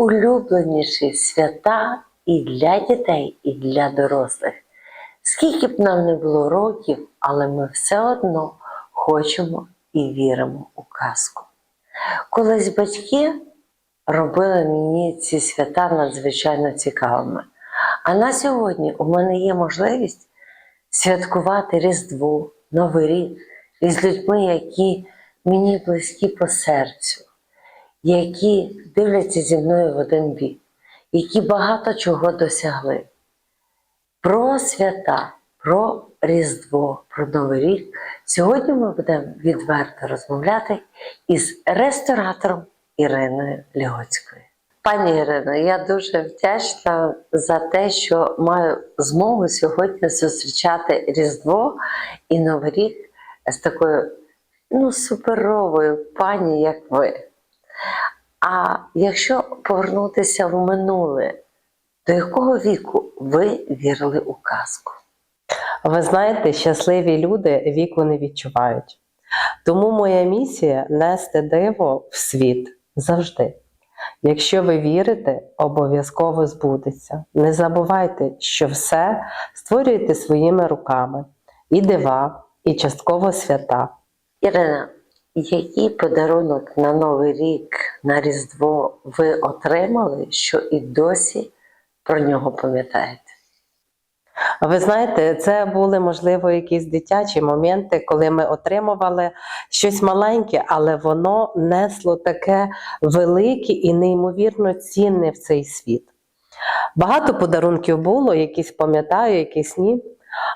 найулюбленіші свята і для дітей, і для дорослих. Скільки б нам не було років, але ми все одно хочемо і віримо у казку. Колись батьки робили мені ці свята надзвичайно цікавими. А на сьогодні у мене є можливість святкувати Різдво, Новий рік із людьми, які мені близькі по серцю, які дивляться зі мною в один бік, які багато чого досягли. Про свята, про Різдво, про Новий рік. Сьогодні ми будемо відверто розмовляти із ресторатором Іриною Льоцькою. Пані Ірино, я дуже вдячна за те, що маю змогу сьогодні зустрічати Різдво і Новий рік з такою ну, суперовою пані, як ви. А якщо повернутися в минуле, до якого віку ви вірили у казку? Ви знаєте, щасливі люди віку не відчувають. Тому моя місія нести диво в світ завжди. Якщо ви вірите, обов'язково збудеться. Не забувайте, що все створюєте своїми руками: і дива, і частково свята. Ірина, який подарунок на Новий рік, на Різдво ви отримали, що і досі про нього пам'ятаєте? Ви знаєте, це були можливо якісь дитячі моменти, коли ми отримували щось маленьке, але воно несло таке велике і неймовірно цінне в цей світ. Багато подарунків було, якісь пам'ятаю, якісь ні.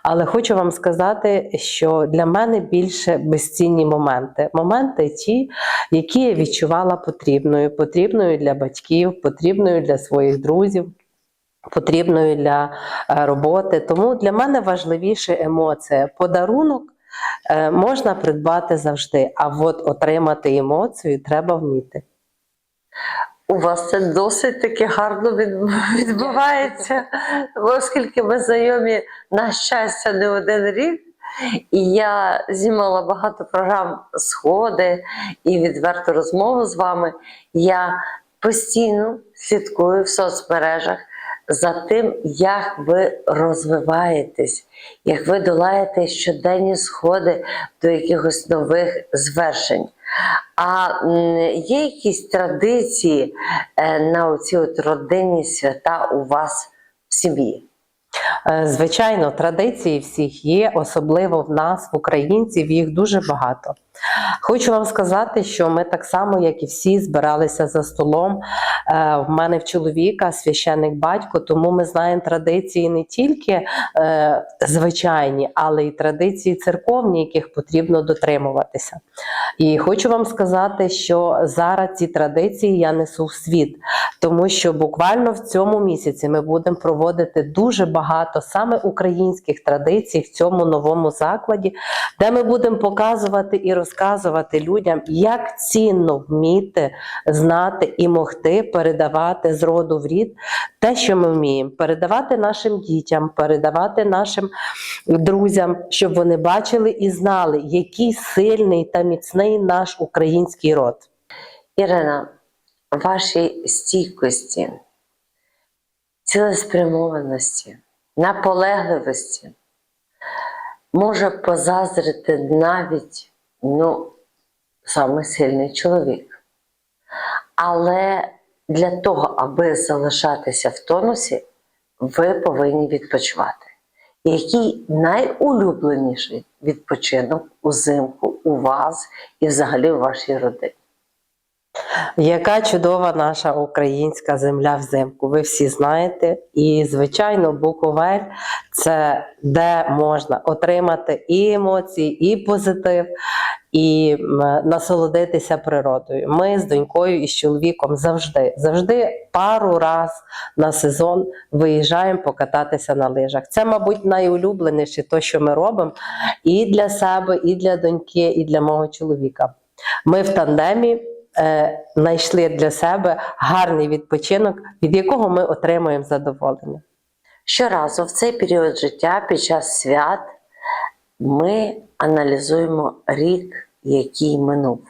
Але хочу вам сказати, що для мене більше безцінні моменти. Моменти ті, які я відчувала потрібною, потрібною для батьків, потрібною для своїх друзів потрібною для е, роботи. Тому для мене важливіше емоція. Подарунок е, можна придбати завжди, а от отримати емоцію треба вміти. У вас це досить таки гарно відбувається, оскільки ми знайомі на щастя не один рік. І я знімала багато програм Сходи і відверту розмову з вами. Я постійно слідкую в соцмережах за тим, як ви розвиваєтесь, як ви долаєте щоденні сходи до якихось нових звершень. А є якісь традиції е, на оці от родинні свята у вас в сім'ї? Е, Звичайно, традиції всіх є, особливо в нас, в українців, їх дуже багато. Хочу вам сказати, що ми так само, як і всі, збиралися за столом. Е, В мене в чоловіка священник батько, тому ми знаємо традиції не тільки е, звичайні, але й традиції церковні, яких потрібно дотримуватися. І хочу вам сказати, що зараз ці традиції я несу в світ, тому що буквально в цьому місяці ми будемо проводити дуже багато саме українських традицій в цьому новому закладі, де ми будемо показувати і розказувати людям, як цінно вміти знати і могти передавати з роду в рід те, що ми вміємо, передавати нашим дітям, передавати нашим друзям, щоб вони бачили і знали, який сильний та міцний наш український род. Ірина, вашій стійкості, цілеспрямованості, наполегливості може позазрити навіть ну, саме сильний чоловік. Але для того, аби залишатися в тонусі, ви повинні відпочивати. Який найулюбленіший відпочинок узимку у вас і взагалі у вашій родині? Яка чудова наша українська земля взимку, ви всі знаєте. І, звичайно, Буковель це де можна отримати і емоції, і позитив, і насолодитися природою. Ми з донькою і з чоловіком завжди, завжди пару раз на сезон виїжджаємо покататися на лижах. Це, мабуть, найулюбленіше те, що ми робимо і для себе, і для доньки, і для мого чоловіка. Ми в тандемі е, знайшли для себе гарний відпочинок, від якого ми отримуємо задоволення. Щоразу в цей період життя під час свят ми аналізуємо рік, який минув.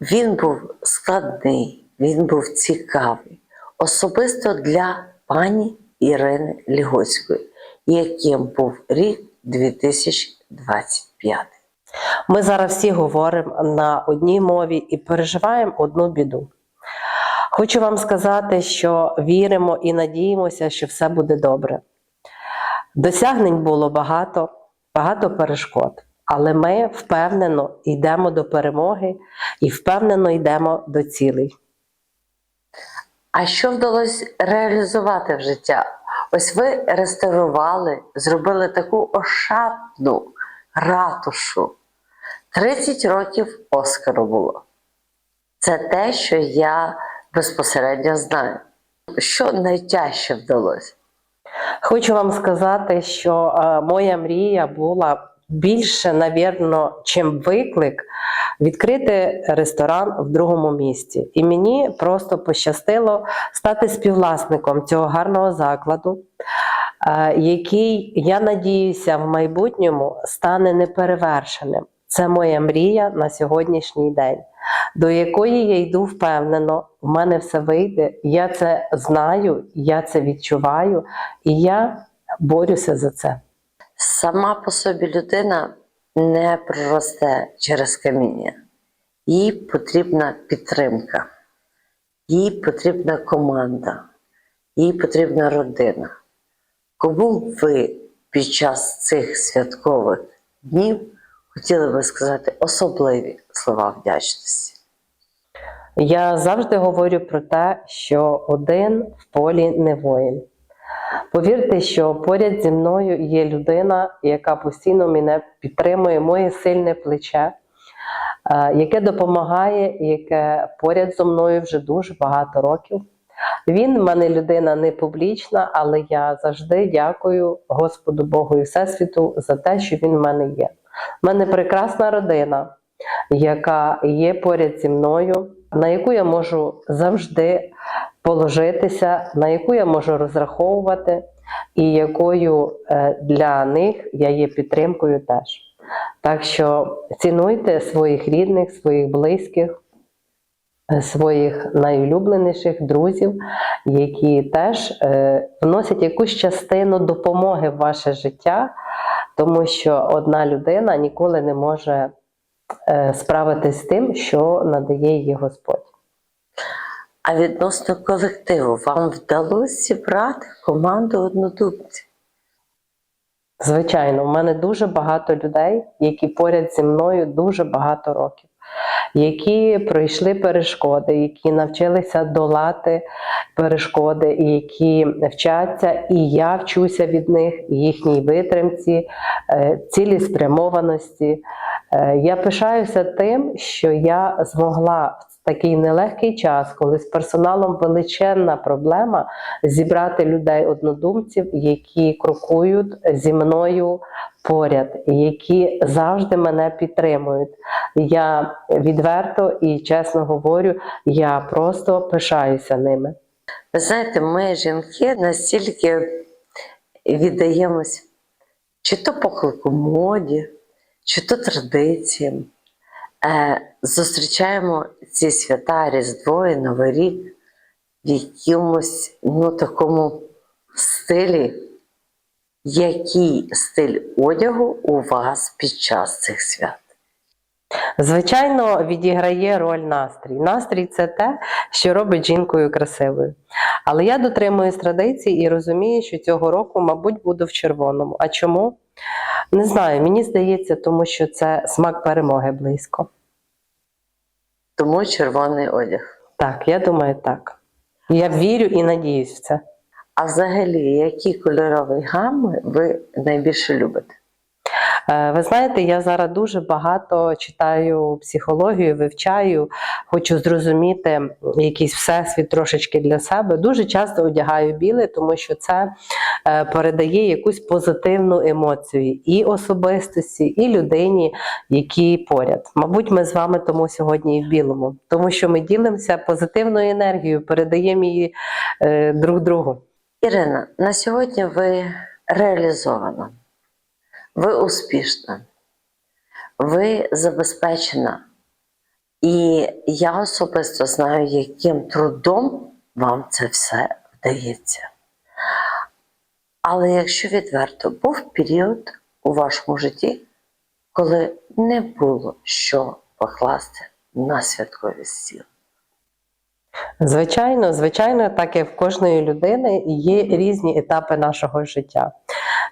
Він був складний, він був цікавий, особисто для пані Ірини Лігоцької, яким був рік 2025. Ми зараз всі говоримо на одній мові і переживаємо одну біду. Хочу вам сказати, що віримо і надіємося, що все буде добре. Досягнень було багато, багато перешкод, але ми впевнено йдемо до перемоги і впевнено йдемо до цілей. А що вдалося реалізувати в життя? Ось ви реставрували, зробили таку ошатну ратушу. 30 років Оскару було. Це те, що я безпосередньо знаю. Що найтяжче вдалося? Хочу вам сказати, що е, моя мрія була більше, навірно, чим виклик відкрити ресторан в другому місті. І мені просто пощастило стати співвласником цього гарного закладу, е, який, я надіюся, в майбутньому стане неперевершеним. Це моя мрія на сьогоднішній день, до якої я йду впевнено, в мене все вийде. Я це знаю, я це відчуваю, і я борюся за це. Сама по собі людина не проросте через каміння. Їй потрібна підтримка, їй потрібна команда, їй потрібна родина. Кому ви під час цих святкових днів хотіли би сказати особливі слова вдячності? Я завжди говорю про те, що один в полі не воїн. Повірте, що поряд зі мною є людина, яка постійно мене підтримує, моє сильне плече, е, яке допомагає, яке поряд зі мною вже дуже багато років. Він в мене людина не публічна, але я завжди дякую Господу Богу і Всесвіту за те, що він в мене є. У мене прекрасна родина, яка є поряд зі мною, на яку я можу завжди положитися, на яку я можу розраховувати, і якою е, для них я є підтримкою теж. Так що цінуйте своїх рідних, своїх близьких, е, своїх найулюбленіших друзів, які теж е, вносять якусь частину допомоги в ваше життя, тому що одна людина ніколи не може е, справитись з тим, що надає їй Господь. А відносно колективу, вам вдалося зібрати команду однодумців? Звичайно, в мене дуже багато людей, які поряд зі мною дуже багато років, які пройшли перешкоди, які навчилися долати перешкоди, які вчаться, і я вчуся від них, їхній витримці, е, цілеспрямованості. Е, Я пишаюся тим, що я змогла в такий нелегкий час, коли з персоналом величезна проблема, зібрати людей однодумців, які крокують зі мною поряд, які завжди мене підтримують. Я відверто і чесно говорю, я просто пишаюся ними. Ви знаєте, ми, жінки, настільки віддаємось чи то поклику моді, чи то традиціям. Е, зустрічаємо ці свята Різдво і Новий рік в якомусь ну, такому стилі. Який стиль одягу у вас під час цих свят? Звичайно, відіграє роль настрій. Настрій це те, що робить жінкою красивою. Але я дотримуюсь традицій і розумію, що цього року, мабуть, буду в червоному. А чому? Не знаю, мені здається, тому що це смак перемоги близько. Тому червоний одяг. Так, я думаю, так. Я вірю і надіюсь в це. А взагалі, які кольорові гами ви найбільше любите? Е, Ви знаєте, я зараз дуже багато читаю психологію, вивчаю, хочу зрозуміти якийсь всесвіт трошечки для себе. Дуже часто одягаю біле, тому що це е, передає якусь позитивну емоцію і особистості, і людині, які поряд. Мабуть, ми з вами тому сьогодні і в білому, тому що ми ділимося позитивною енергією, передаємо її е, друг другу. Ірина, на сьогодні ви реалізована, ви успішна, ви забезпечена. І я особисто знаю, яким трудом вам це все вдається. Але якщо відверто, був період у вашому житті, коли не було що покласти на святковий стіл. Звичайно, звичайно, так як в кожної людини є різні етапи нашого життя.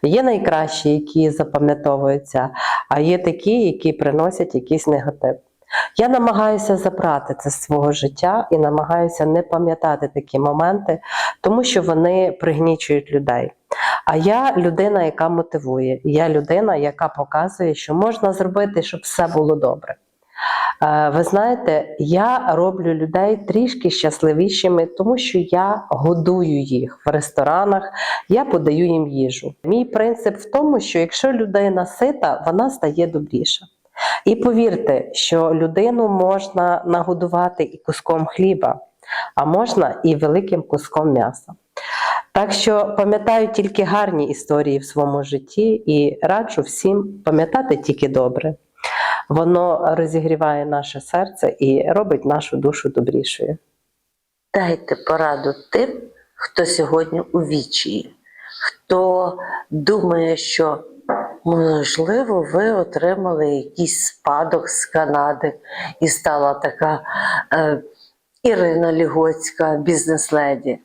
Є найкращі, які запам'ятовуються, а є такі, які приносять якийсь негатив. Я намагаюся забрати це з свого життя і намагаюся не пам'ятати такі моменти, тому що вони пригнічують людей. А я людина, яка мотивує, я людина, яка показує, що можна зробити, щоб все було добре. Е, Ви знаєте, я роблю людей трішки щасливішими, тому що я годую їх в ресторанах, я подаю їм їжу. Мій принцип в тому, що якщо людина сита, вона стає добріша. І повірте, що людину можна нагодувати і куском хліба, а можна і великим куском м'яса. Так що пам'ятаю тільки гарні історії в своєму житті і раджу всім пам'ятати тільки добре. Воно розігріває наше серце і робить нашу душу добрішою. Дайте пораду тим, хто сьогодні у вічії, хто думає, що можливо ви отримали якийсь спадок з Канади і стала така е, Ірина Лігоцька, бізнес-леді.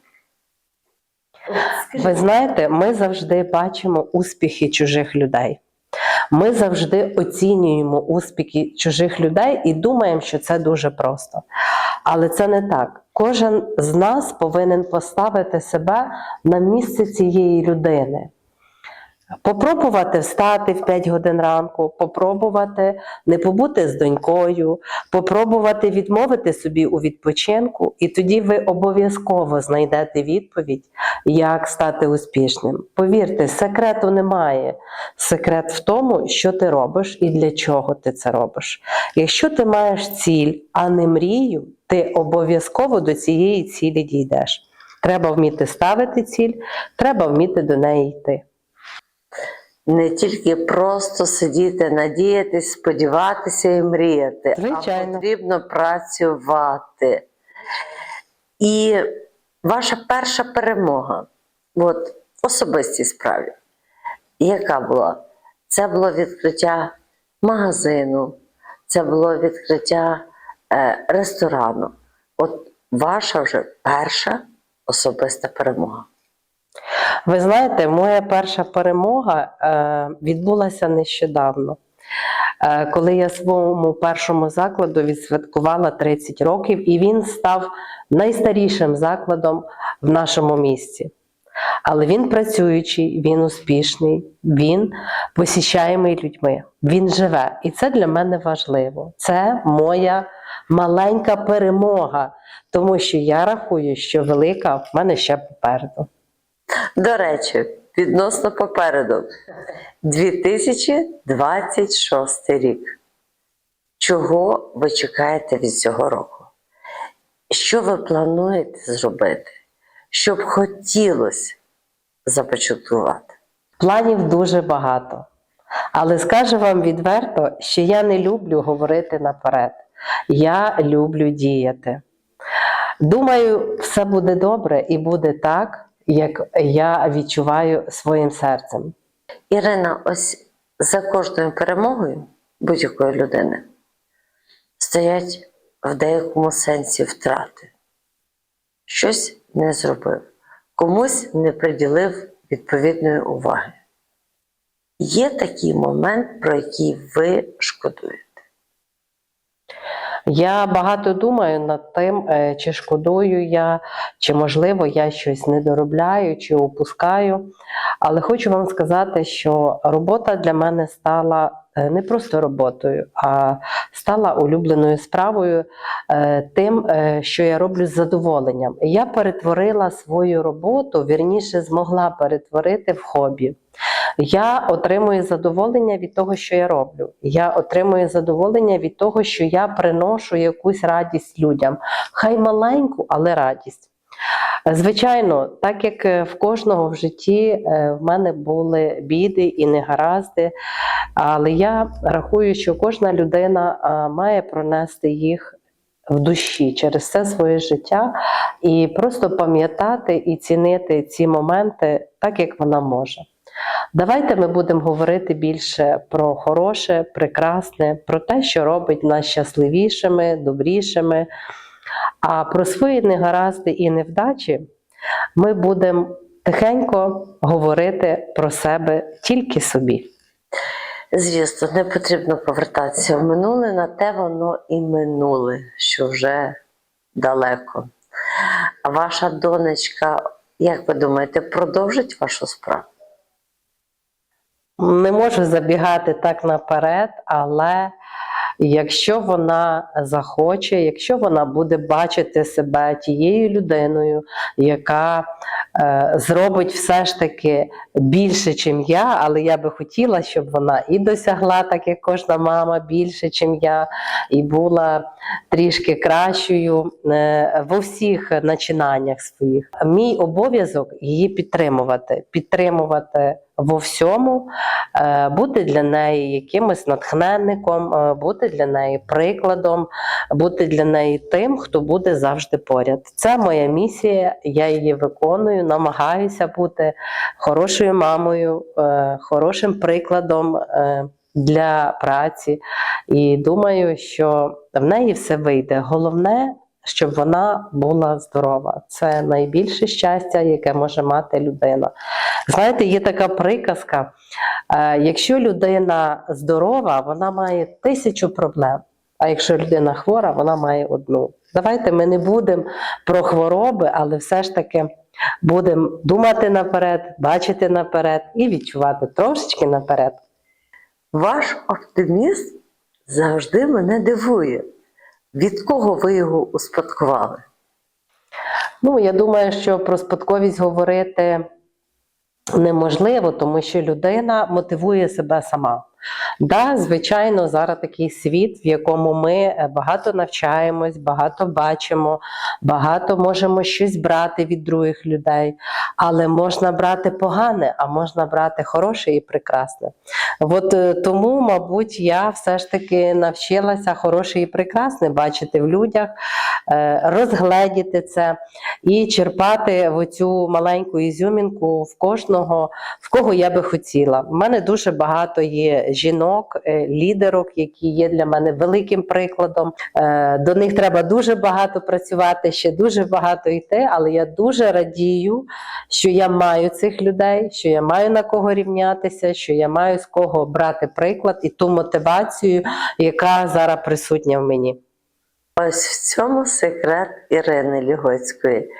Ви знаєте, ми завжди бачимо успіхи чужих людей. Ми завжди оцінюємо успіхи чужих людей і думаємо, що це дуже просто. Але це не так. Кожен з нас повинен поставити себе на місце цієї людини. Попробувати встати в 5 годин ранку, попробувати не побути з донькою, попробувати відмовити собі у відпочинку, і тоді ви обов'язково знайдете відповідь, як стати успішним. Повірте, секрету немає. Секрет в тому, що ти робиш і для чого ти це робиш. Якщо ти маєш ціль, а не мрію, ти обов'язково до цієї цілі дійдеш. Треба вміти ставити ціль, треба вміти до неї йти. Не тільки просто сидіти, надіятись, сподіватися і мріяти, а Звичайно. потрібно працювати. І ваша перша перемога, от в особистій справі, яка була? Це було відкриття магазину, це було відкриття е, ресторану. От ваша вже перша особиста перемога. Ви знаєте, моя перша перемога е, відбулася нещодавно. Е, коли я своєму першому закладу відсвяткувала 30 років, і він став найстарішим закладом в нашому місті. Але він працюючий, він успішний, він посіщаємий людьми, він живе. І це для мене важливо. Це моя маленька перемога, тому що я рахую, що велика в мене ще попереду. До речі, відносно попереду 2026 рік. Чого ви чекаєте від цього року? Що ви плануєте зробити? Що б хотілося започаткувати? Планів дуже багато. Але скажу вам відверто, що я не люблю говорити наперед. Я люблю діяти. Думаю, все буде добре і буде так, як я відчуваю своїм серцем. Ірина, ось за кожною перемогою будь-якої людини стоять в деякому сенсі втрати. Щось не зробив, комусь не приділив відповідної уваги. Є такий момент, про який ви шкодуєте. Я багато думаю над тим, е, чи шкодую я, чи можливо я щось не доробляю чи опускаю. Але хочу вам сказати, що робота для мене стала е, не просто роботою, а стала улюбленою справою е, тим, що я роблю з задоволенням. Я перетворила свою роботу, вірніше змогла перетворити в хобі. Я отримую задоволення від того, що я роблю. Я отримую задоволення від того, що я приношу якусь радість людям. Хай маленьку, але радість. Звичайно, так як е, в кожного в житті е, в мене були біди і негаразди, але я рахую, що кожна людина має пронести їх в душі через все своє життя і просто пам'ятати і цінити ці моменти так, як вона може. Давайте ми будемо говорити більше про хороше, прекрасне, про те, що робить нас щасливішими, добрішими. А про свої негаразди і невдачі ми будемо тихенько говорити про себе тільки собі. Звісно, не потрібно повертатися в минуле, на те воно і минуле, що вже далеко. А ваша донечка, як ви думаєте, продовжить вашу справу? Не можу забігати так наперед, але якщо вона захоче, якщо вона буде бачити себе тією людиною, яка е, зробить все ж таки більше, чим я, але я би хотіла, щоб вона і досягла, так як кожна мама, більше, чим я, і була трішки кращою е, во всіх начинаннях своїх. Мій обов'язок її підтримувати, підтримувати во всьому, е, бути для неї якимось натхненником, е, бути для неї прикладом, бути для неї тим, хто буде завжди поряд. Це моя місія, я її виконую, намагаюся бути хорошою мамою, е, хорошим прикладом. Для праці, і думаю, що в неї все вийде. Головне, щоб вона була здорова. Це найбільше щастя, яке може мати людина. Знаєте, є така приказка: е, якщо людина здорова, вона має тисячу проблем. А якщо людина хвора, вона має одну. Давайте ми не будемо про хвороби, але все ж таки будемо думати наперед, бачити наперед і відчувати трошечки наперед. Ваш оптимізм завжди мене дивує. Від кого ви його успадкували? Ну, я думаю, що про спадковість говорити неможливо, тому що людина мотивує себе сама. Да, звичайно, зараз такий світ, в якому ми е, багато навчаємось, багато бачимо, багато можемо щось брати від других людей, але можна брати погане, а можна брати хороше і прекрасне. От е, тому, мабуть, я все ж таки навчилася хороше і прекрасне бачити в людях, е, розгледіти це і черпати в оцю маленьку ізюмінку в кожного, в кого я би хотіла. У мене дуже багато є жінок, е, лідерок, які є для мене великим прикладом. Е, До них треба дуже багато працювати, ще дуже багато йти, але я дуже радію, що я маю цих людей, що я маю на кого рівнятися, що я маю з кого брати приклад і ту мотивацію, яка зараз присутня в мені. Ось в цьому секрет Ірини Лігоцької.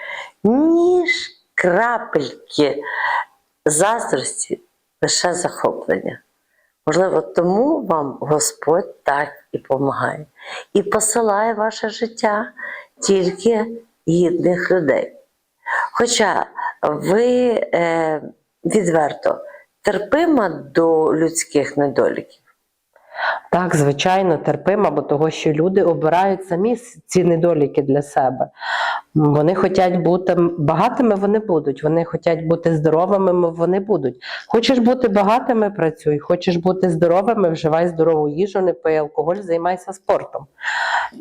Ніж крапельки заздрості, лише захоплення. Можливо, тому вам Господь так і допомагає. І посилає ваше життя тільки гідних людей. Хоча ви е, відверто терпима до людських недоліків. Так, звичайно, терпима, бо того, що люди обирають самі ці недоліки для себе. Вони хочуть бути багатими, вони будуть. Вони хочуть бути здоровими, вони будуть. Хочеш бути багатими, працюй. Хочеш бути здоровими, вживай здорову їжу, не пий алкоголь, займайся спортом.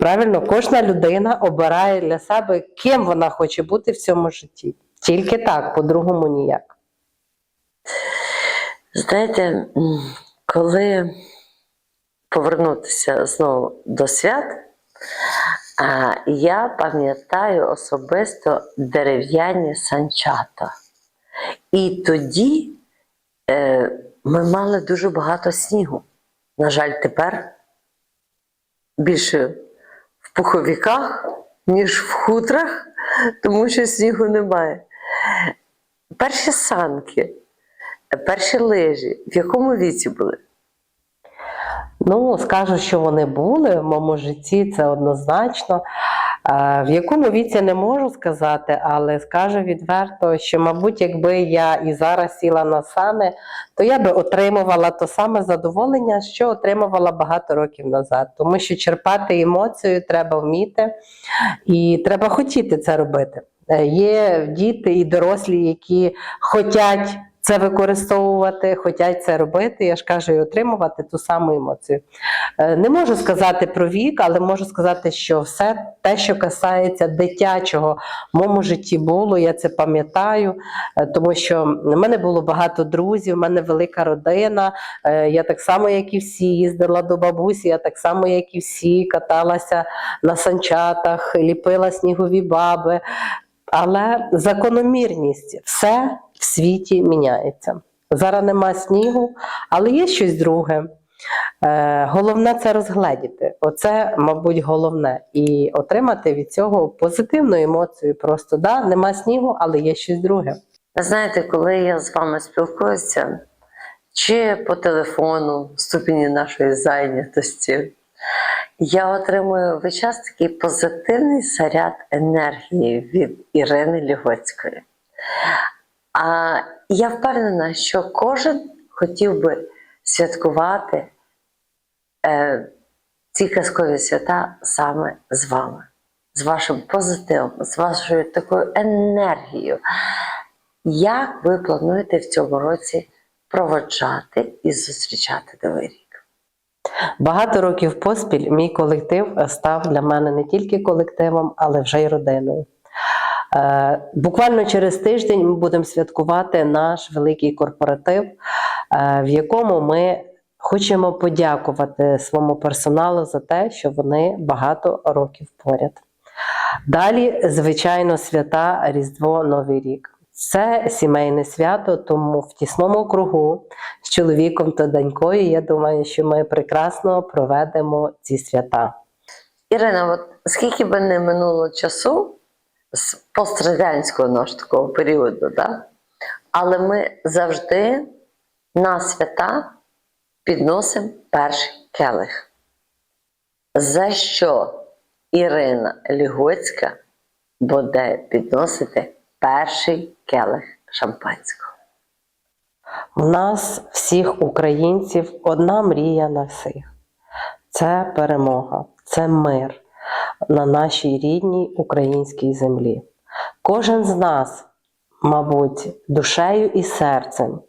Правильно, кожна людина обирає для себе, ким вона хоче бути в цьому житті. Тільки так, по-другому ніяк. Знаєте, коли повернутися знову до свят, я пам'ятаю особисто дерев'яні санчата. І тоді е, ми мали дуже багато снігу. На жаль, тепер більше в пуховіках ніж в хутрах, тому що снігу немає. Перші санки, перші лижі, в якому віці були? Ну, скажу, що вони були в моєму житті, це однозначно. Е, В якому віці не можу сказати, але скажу відверто, що, мабуть, якби я і зараз сіла на сани, то я би отримувала то саме задоволення, що отримувала багато років назад. Тому що черпати емоцію треба вміти і треба хотіти це робити. Е, Є діти і дорослі, які хочуть це використовувати, хочуть це робити, я ж кажу, і отримувати ту саму емоцію. Е, Не можу сказати про вік, але можу сказати, що все те, що касається дитячого в моєму житті було, я це пам'ятаю, е, тому що в мене було багато друзів, в мене велика родина. е, Я так само, як і всі, їздила до бабусі, я так само, як і всі, каталася на санчатах, ліпила снігові баби. Але закономірність все в світі міняється. Зараз нема снігу, але є щось друге. Е, головне це розгледіти. Оце, мабуть, головне. І отримати від цього позитивну емоцію. Просто да, нема снігу, але є щось друге. Ви знаєте, коли я з вами спілкуюся, чи по телефону, в ступені нашої зайнятості, я отримую весь час такий позитивний заряд енергії від Ірини Лігоцької. А я впевнена, що кожен хотів би святкувати е, ці казкові свята саме з вами, з вашим позитивом, з вашою такою енергією. Як ви плануєте в цьому році проводжати і зустрічати Новий рік? Багато років поспіль мій колектив став для мене не тільки колективом, але вже й родиною. Е, Буквально через тиждень ми будемо святкувати наш великий корпоратив, е, в якому ми хочемо подякувати своєму персоналу за те, що вони багато років поряд. Далі, звичайно, свята Різдво Новий рік. Це сімейне свято, тому в тісному кругу з чоловіком та донькою. Я думаю, що ми прекрасно проведемо ці свята. Ірина, от скільки би не минуло часу з пострадянського наш такого періоду, да? але ми завжди на свята підносимо перший келих. За що Ірина Лігоцька буде підносити перший келих шампанського? У нас всіх українців одна мрія на всіх. Це перемога, це мир на нашій рідній українській землі. Кожен з нас, мабуть, душею і серцем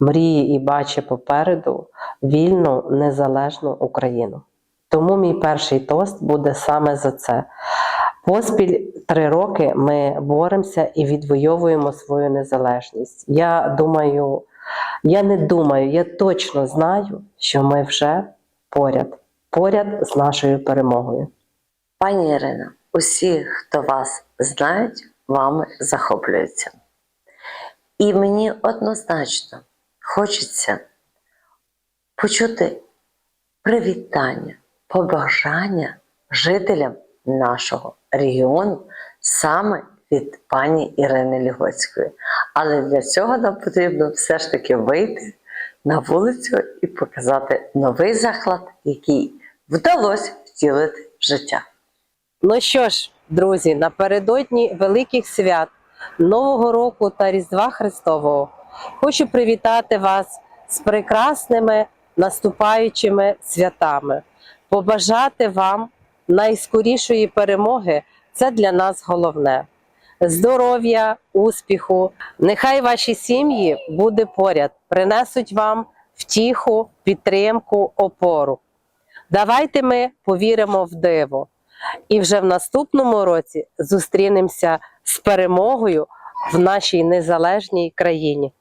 мріє і бачить попереду вільну незалежну Україну. Тому мій перший тост буде саме за це. Поспіль три роки ми боремося і відвоюємо свою незалежність. Я думаю, я не думаю, я точно знаю, що ми вже поряд, поряд з нашою перемогою. Пані Ірина, усі, хто вас знають, вами захоплюються. І мені однозначно хочеться почути привітання, побажання жителям нашого регіону саме від пані Ірини Лігоцької. Але для цього нам потрібно все ж таки вийти на вулицю і показати новий заклад, який вдалося втілити в життя. Ну що ж, друзі, напередодні великих свят Нового року та Різдва Христового хочу привітати вас з прекрасними наступаючими святами, побажати вам найскорішої перемоги. Це для нас головне. Здоров'я, успіху. Нехай ваші сім'ї буде поряд, принесуть вам втіху, підтримку, опору. Давайте ми повіримо в диво. І вже в наступному році зустрінемося з перемогою в нашій незалежній країні.